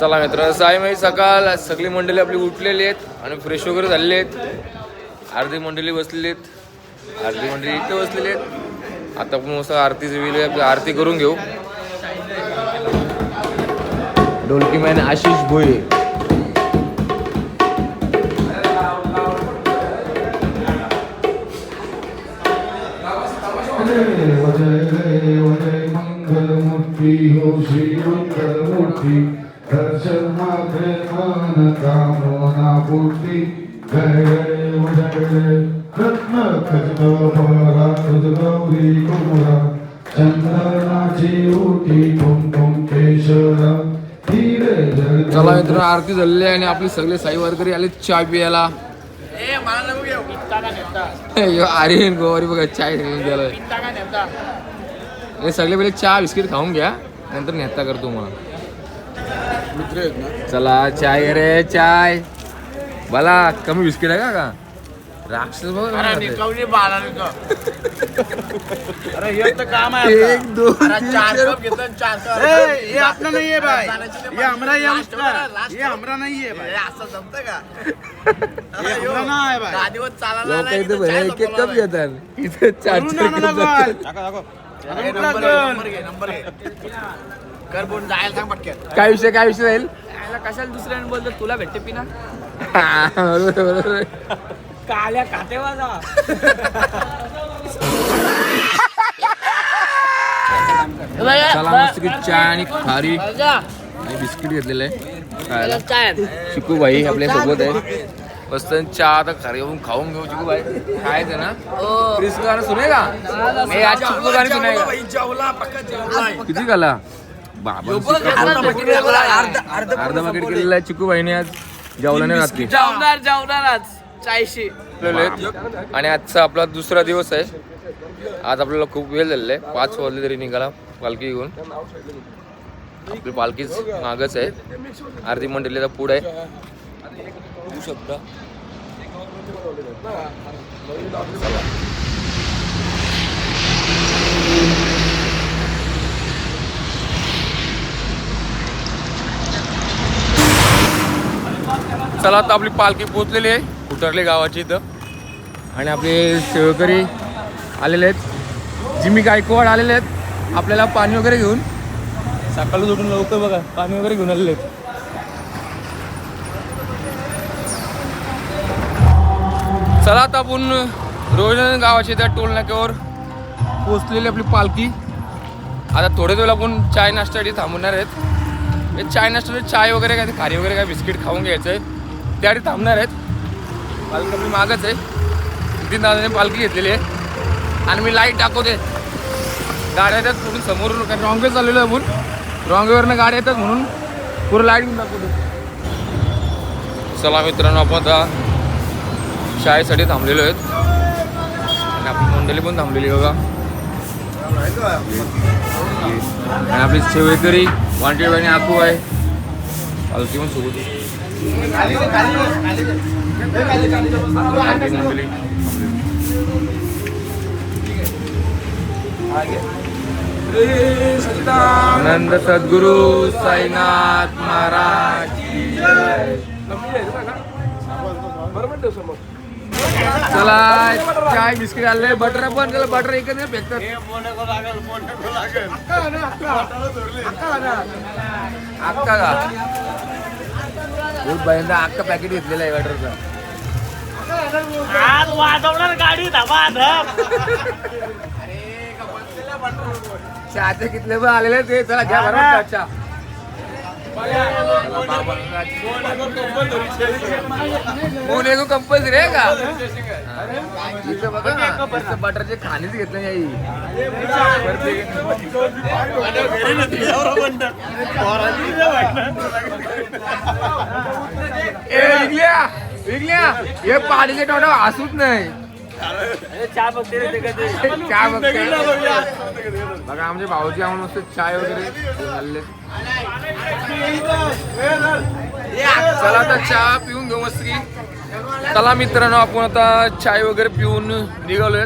चला मित्र साई माही सकाळ. सगळी मंडळी आपली उठलेली आहेत आणि फ्रेश वगैरे झालेली आहेत. अर्धी मंडळी बसलेली आहेत. अर्धी मंडळी इथे बसलेली आहेत. आता आपण मस्त आरतीचे वेळी आपली आरती करून घेऊ. ढोलकी man Ashish Bhoye. Thank you. Darshan Matre मन कामना पूर्ती जय जय। रत्न गौरी कुमरा ओटी कुमकुम केशरा चला मित्र आरती झालेली आहे आणि आपले सगळे साई वारकरी आले चहा पियाला अरे गोवारी बघा चाय गेलं हे सगळे पहिले चहा बिस्किट खाऊन घ्या नंतर नेता करतो मला चला चाय रे चाय. मला कमी बिस्किट आहे का का? राक्षस हे एक दोन कप घेतलं आणि चार कप. ये अपना नहीं है भाई ये हमरा ये ये हमरा नहीं है भाई असं जमतं का? ये हमरा ना आहे भाई दादीवर चालायला लोक नाही इथे तर चाय एक एक कप संपवला घेतात. इथे चार कप नंबर घे नंबर घे. कर बोल जायला सांग पटकन. काय विषय काय विषय राहील? कशाला दुसऱ्याने बोलतो तुला भेटते पिना. हा, बरोबर बरोबर काल्या खाते वाजा चला मस्त की चहा आणि खारी. आणि बिस्किट घेतलेलं आहे खायला. चिकू भाई आपल्यासोबत आहे. मस्त चहा आता खारी घेऊन खाऊन घेऊ चिकू भाई खायचं ना? क्रिस गाणं सुने का मी आज चिकू गाणं सुनाय किती खाला? अर्धा पाकिट केलेला आहे चिकू भाईने आज जेवला नाही रात्री. जेवणार जेवणारच चायशी आहेत. आणि आजचा आपला दुसरा दिवस आहे. आज आपल्याला खूप वेळ झालेला आहे. पाच वाजले तरी निघाला पालखी घेऊन. आपली पालखीच मागच आहे. आरती मंडळीचा पुढे आहे. शकता. चला आता आपली पालखी पोचलेली आहे. उतरले गावाची इथं. आणि आपले सेवकरी आलेले आहेत. जिमी गायकवाड आलेले आहेत. आपल्याला पाणी वगैरे घेऊन. सकाळी उठून लवकर बघा पाणी वगैरे घेऊन आलेले आहेत. चला आता आपण रोहिणी गावाच्या त्या टोल नाक्यावर पोचलेली आपली पालखी. आता थोडे वेळ आपण चाय नाश्त्यासाठी थांबणार आहेत. हे चाय नाश्त्यासाठी चाय वगैरे काय ते खारी वगैरे काय बिस्किट खाऊन घ्यायचं आहे गाडी थांबणार आहेत. पालखी आपली मागच आहे. नितीन दादाने पालखी घेतलेली आहे. आणि मी लाइट दाखवते. गाड्या येतात पुढून समोरून कारण रॉंगवे चाललेलो आहे म्हणून रॉंगवेवरनं गाड्या येतात म्हणून पुरं लाइट घेऊन दाखवतो. चला मित्रांनो आपण आता शाळेसाठी थांबलेलो आहेत. आणि आपली मंडळी पण थांबलेली आहे बघा. आणि आपली सेवेकरी वांटेड आणि आखू आहे पालखी पण सोबत आनंद सद्गुरु साईनाथ महाराज. चला चाय बिस्किट आले बटर पण त्याला बटर एकच नाही फेकतात अक्का का? खूप भयंकर अक्का पॅकेट घेतलेलं आहे बटरचं आज वाजवणार गाडी धाबा चहाचे कितले पण आलेले ते चला घ्या बरोबर चहा. फोन एक कंपल्सरी आहे का? इथं बघा ना इथं बटरचे खाणीच घेतलं नाही ए विकल्या विकल्या हे पाणीचे टोटा हसूच नाही. चहा बघते रे ते कधी. चहा बघते. बघा आमचे भाऊजी आम्हाला मस्त चाय वगैरे आलेले चला आता चहा पिऊन घेऊ मस्त. की चला मित्रांनो आपण आता चाय वगैरे पिऊन निघालोय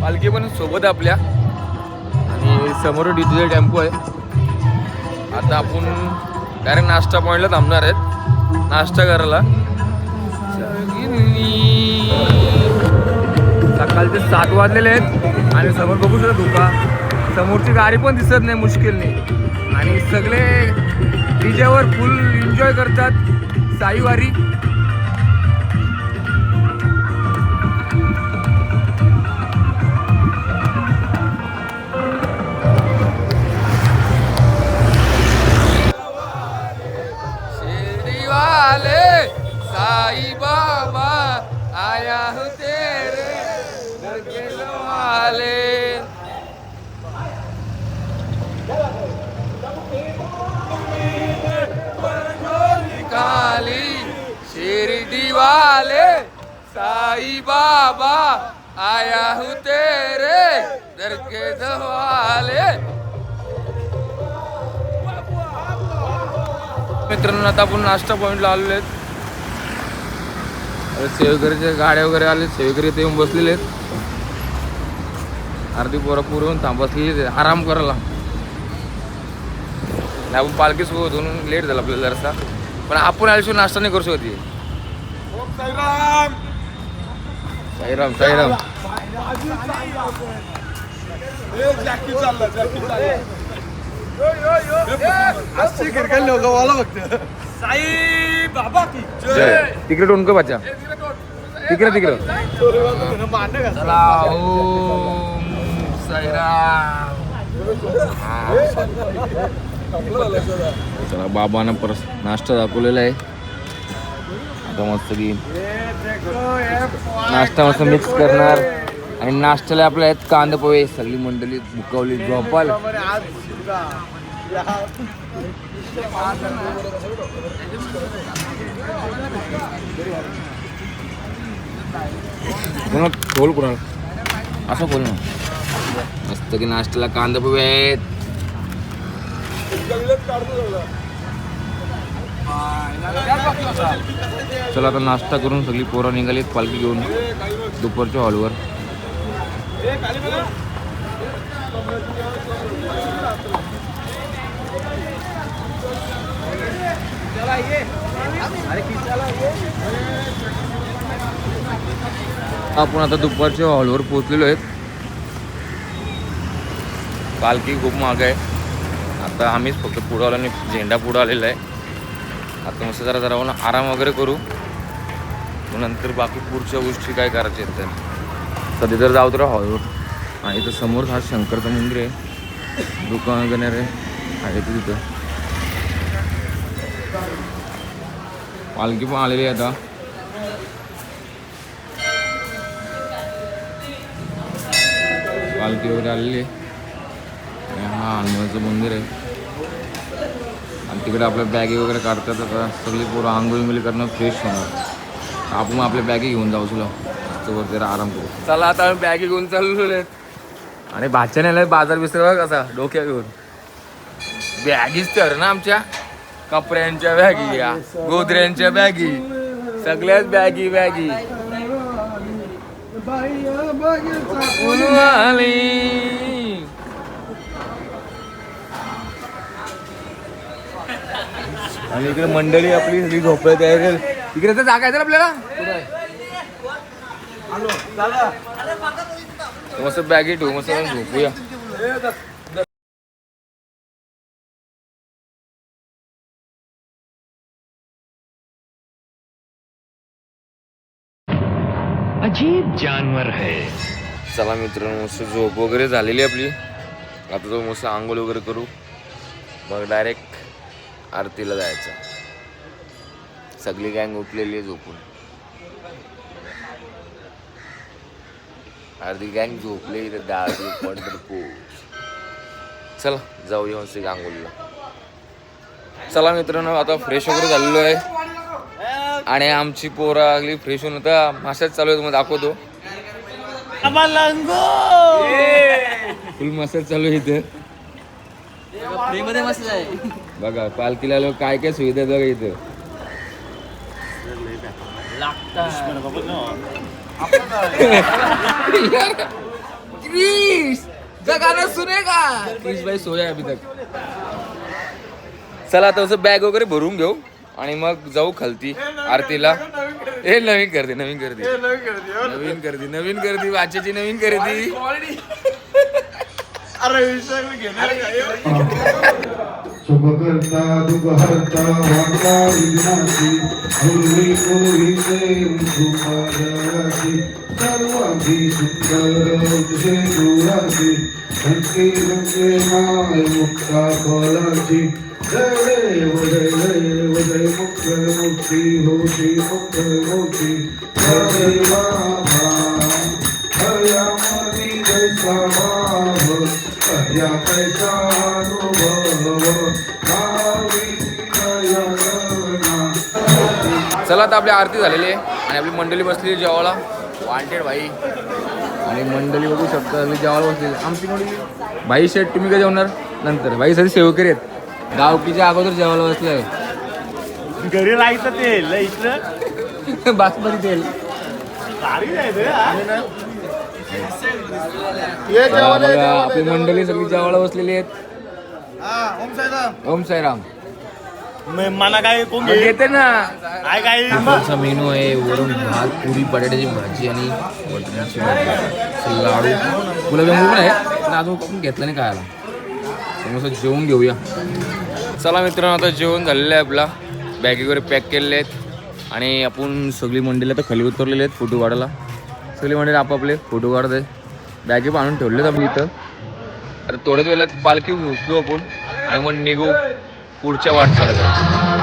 पालखी पण सोबत आहे आपल्या. आणि समोर डिझेल टेम्पो आहे. आता आपण डायरेक्ट नाश्ता पॉईंटला थांबणार आहेत. नाश्ता करायला. सकाळचे सात वाजलेले आहेत. आणि समोर बघू शकतो धुका. समोरची गाडी पण दिसत नाही मुश्किलने. आणि सगळे डीजेवर फुल एन्जॉय करतात साईवारी. साई बाबा आया होते. वाले साई बाबा आया हूँ तेरे दर के दवाले मित्रांनो आता आपण नाश्ता पॉईंटला आलेलो आहेत. सेवेकरीच्या गाड्या वगैरे आले सेवेकरी इथे येऊन बसलेले आहेत. अर्धी पोरं पुरवून थांब बसलेली आराम करायला. नाही आपण पालखी सोबत म्हणून लेट झाला आपल्याला जरासा. पण आपण आल्याशिवाय नाश्ता नाही करू शकत साईराम. साईराम लोक बोला फक्त. साई बाबा की जय. तिकडे टोनक बच्चा? तिकडे तिकडे साईराम चला बाबांना परत नाश्ता दाखवलेला आहे. आता मस्त की नाश्ता मस्त मिक्स करणार. आणि नाश्त्याला आपल्या आहेत कांदा पोहे. सगळी मंडळी मुकवली झोपाल. खोल कुणाल असं खोल ना. मस्त की नाश्त्याला कांदा पोहे आहेत. चला आता नाश्ता करून सगळी पोरं निघाली पालखी घेऊन दुपारच्या हॉलवर. आपण आता दुपारच्या हॉलवर पोहोचलेलो आहेत. पालखी खूप माग आहे. आता आम्हीच फक्त पुढं आलो आणि झेंडा पुढं आलेला आहे. आता मस्त जरा जरा होऊन आराम वगैरे करू. मग नंतर बाकी पुढच्या गोष्टी काय करायच्या आहेत तर. सध्या तर जाऊ तर हॉलवर आणि इथं समोर हा शंकरचं मंदिर आहे. दुकान वगैरे आहे. तर तिथं. पालखी पण आलेली आहे आता. पालखी वगैरे आलेली आहे. हा हनुमानचं मंदिर आहे. तिकडे आपल्या बॅगी वगैरे काढतात आता सगळी पोरं आंघोळी मिळी करणं फ्रेश होणार आपण मग आपल्या बॅगी घेऊन जाऊ तुला मस्त वर जरा आराम करू चला आता आम्ही बॅगी घेऊन चाललो आहेत आणि भाच्या नेला बाजार बिस्तर बघा कसा डोक्या घेऊन बॅगीच तर ना आमच्या कपड्यांच्या बॅगी या गोदऱ्यांच्या बॅगी सगळ्याच बॅगी बॅगी. आणि इकडे मंडळी आपली सगळी झोपत आहे इकडे तर जागा आहे तर आपल्याला? मस्त बॅगी ठेवू मस्त झोपूया. अजीब जानवर है। चला मित्रांनो मस्त झोप वगैरे झालेली आपली. आता तो मस्त आंघोळ वगैरे करू. मग डायरेक्ट आरतीला जायचं. सगळी गँग उठलेली आहे झोपून. अर्धी गँग झोपली इथे दारू पंढरपूर चला जाऊया मस्त आंघोळीला चला मित्रांनो आता फ्रेश वगैरे झालेलो आहे. आणि आमची पोरं लागली फ्रेश होऊन. आता माशाच चालू आहे तुम्हाला दाखवतो. फुल मसाज चालू आहे इथं. बघा पालखीला आलो काय काय सुविधा बघा इथं. क्रिश गाना सुनेगा क्रिश भाई सोया अभी तक. चला आता असं बॅग वगैरे भरून घेऊ आणि मग जाऊ खालती आरतीला. हे नवीन करते नवीन करते. नवीन करते नवीन करते वाच्याची नवीन खरेदी शुभ करता दुःख हरता वार्ता विघ्नाची पूर्वी पूर्वी देव सुखाची सर्वांची सुंदर तुझे दुराची शंके शंके माय मुक्ता फलाची जय देव जय देव जय मंगल मुक्ती होती मंगल होती जय बाबा हयामती जैसा जय कद्या कैसा पैसा चला आता आपली आरती झालेली आहे आणि आपली मंडळी बसली जेवायला. वांटेड भाई. आणि मंडळी बघू शकता जेवायला बसलेली आमची मंडळी भाई शेठ तुम्ही काय जेवणार? नंतर. भाई सगळे सेवकरी आहेत. गावकीच्या अगोदर जेवायला बसले घरी राहायचं ते इथलं. बासमती तेल. आपली मंडळी सगळी जेवायला बसलेली आहेत. ओम साईराम. म- मला काय कोण येते ना. काय काय मेनू आहे वरून भात पुरी बटाट्याची भाजी आणि वटाण्याची भाजी. लाडू. गुलाबजामुन पण आहे पण अजून आपण घेतलं नाही खायला. तर मग असं जेवून घेऊया. चला मित्रांनो आता जेवण झालेलं आहे आपला. बॅगी वगैरे पॅक केलेले आहेत. आणि आपण सगळी मंडळी आता खाली उतरलेले आहेत फोटो काढायला. सगळी मंडळी आपापले फोटो काढत आहे बॅगी बांधून ठेवलेत आपण इथं. आता थोड्याच वेळात पालखी उचलू आपण आणि मग निघू पुढच्या वाटचालीला.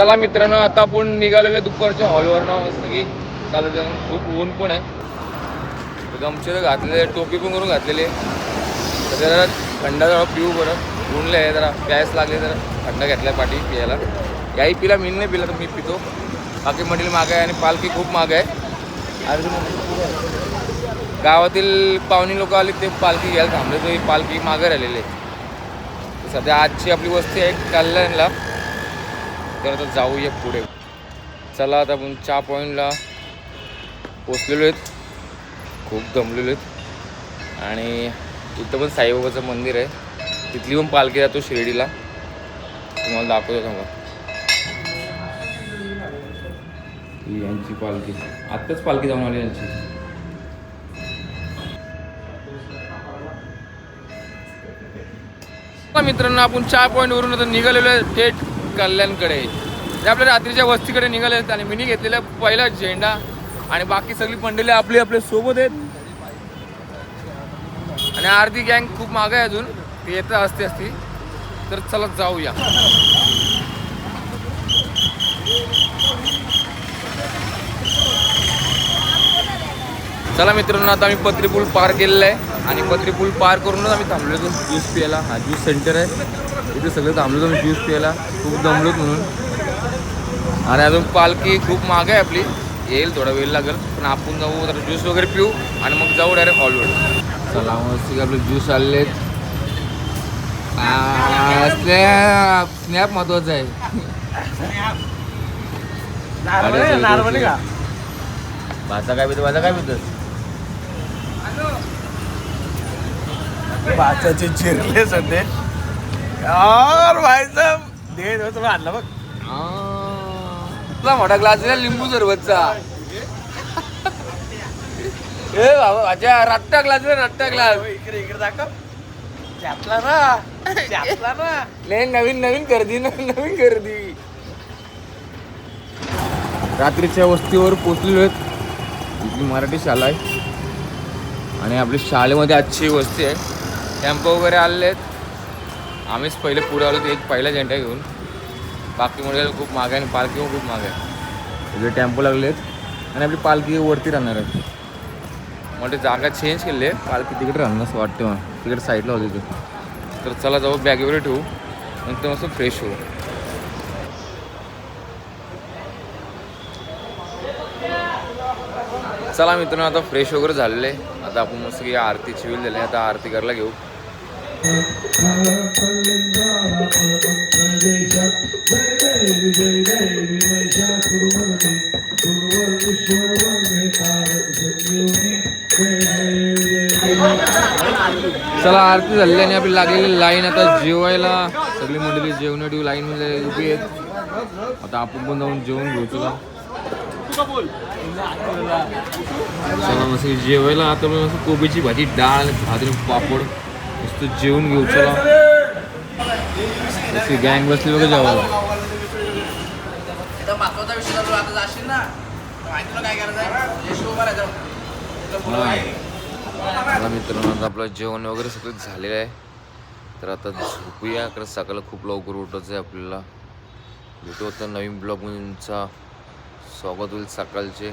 चला मित्रांनो आता आपण निघालेलो दुपारच्या हॉलवर ना मस्त की चालत जाऊन खूप ऊन पण आहे. गमचे तर घातलेले टोपी पण करून घातलेली. आहे तर जरा थंड जरा पिऊ बरं. ऊनले आहे जरा. प्यायस लागले जरा. थंड घेतलाय पाठी पियाला. याही पिला मी नाही पिला तर मी पितो. बाकी मटेरियल माग आहे आणि पालखी खूप माग आहे. अजून गावातील पाहुणे लोक आले ते पालखी घ्यायला थांबले तर ही पालखी मागे राहिलेली. आहे सध्या आजची आपली वस्ती आहे कल्याणला. तर आता जाऊया पुढे. चला आता आपण चहा पॉईंटला पोचलेलो आहेत. खूप दमलेलो आहेत. आणि इथं पण साईबाबाचं मंदिर आहे. तिथली पण पालखी जातो शिर्डीला. तुम्हाला दाखवतो थांबा. यांची पालखी. आत्ताच पालखी जाऊन आली यांची. मित्रांनो आपण चहा पॉईंट वरून आता निघालेलो आहे. थेट कल्याणकडे. जे आपल्या रात्रीच्या वस्तीकडे निघाले आहेत आणि मिनी घेतलेला पहिला झेंडा आणि बाकी सगळी मंडळी आपली आपल्यासोबत आहेत. आणि आरती गँग खूप मागे आहे अजून. ते येत असते असती. तर चला जाऊया. चला मित्रांनो आता आम्ही पत्रीपूल पार केलेला आहे. आणि पत्री पूल पार करूनच आम्ही थांबलो होतो ज्यूस प्यायला. हा ज्यूस सेंटर आहे. इथे सगळे थांबलो होतो ज्यूस प्यायला. खूप दमलोत म्हणून. आणि अजून पालखी खूप माग आहे आपली. येईल थोडा वेळ लागेल. पण आपण जाऊ जरा ज्यूस वगैरे पिऊ आणि मग जाऊ डायरेक्ट हॉलवर चला मस्त आपले ज्यूस आलेले स्नॅप महत्वाचं आहे. भाचा काय पितो भाचा काय पितो पाचाचे चिरले सध्या. यार भाई साहब दे दो तुला आणलं बघ. तुला मोठा ग्लास आहे लिंबू सरबतचा. ए बाबा माझ्या रट्टा ग्लास आहे रट्टा ग्लास इकडे इकडे दाखव. त्यातला ना. त्यातला ना. लय नवीन नवीन गर्दी न- नवीन गर्दी. रात्रीच्या वस्तीवर पोचलेलो आहेत. मराठी शाळा आहे. आणि आपली शाळेमध्ये आजची वस्ती आहे. टेम्पो वगैरे आले आहेत. आम्हीच पहिले पुढे आलो एक पहिला झेंडा घेऊन. बाकी मुळे खूप मागे आणि पालखी खूप मागे आहे. टेम्पो लागले आहेत. आणि आपली पालखी वरती राहणार आहे म्हणजे जागा चेंज केली आहे. पालखी तिकडे राहणार असं वाटते मला. तिकडे साईडला होती तू. तर चला जाऊ बॅग वगैरे ठेवू. नंतर मस्त फ्रेश होऊ. चला मित्रांनो आता फ्रेश वगैरे झालेले आता आपण मस्त की आरतीची वेळ दिली आता आरती करायला घेऊ. चला आरती झालेली आणि आपली लागलेली लाईन आता जेवायला. सगळी मंडळी जेवणासाठी लाईन मध्ये उभी आहेत. आता आपण पण जाऊन जेवण घेऊ तुला चला मस्त जेवायला. आता कोबीची भाजी डाळ आणि पापड. मस्त जेवण घेऊ चला. गँग बसली बघा जेवायला. मला मित्रांनो आपलं जेवण वगैरे सगळं झालेलं आहे. तर आता झोपूया कारण सकाळला खूप लवकर उठायचं आहे आपल्याला. भेटू आता नवीन तुमचा स्वागत होईल सकाळचे.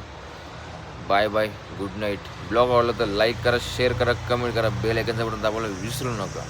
Bye bye good night. Blog आवडला तर लाईक करा शेअर करा कमेंट करा. बेल आयकनचा बटन दाबायला विसरू नका.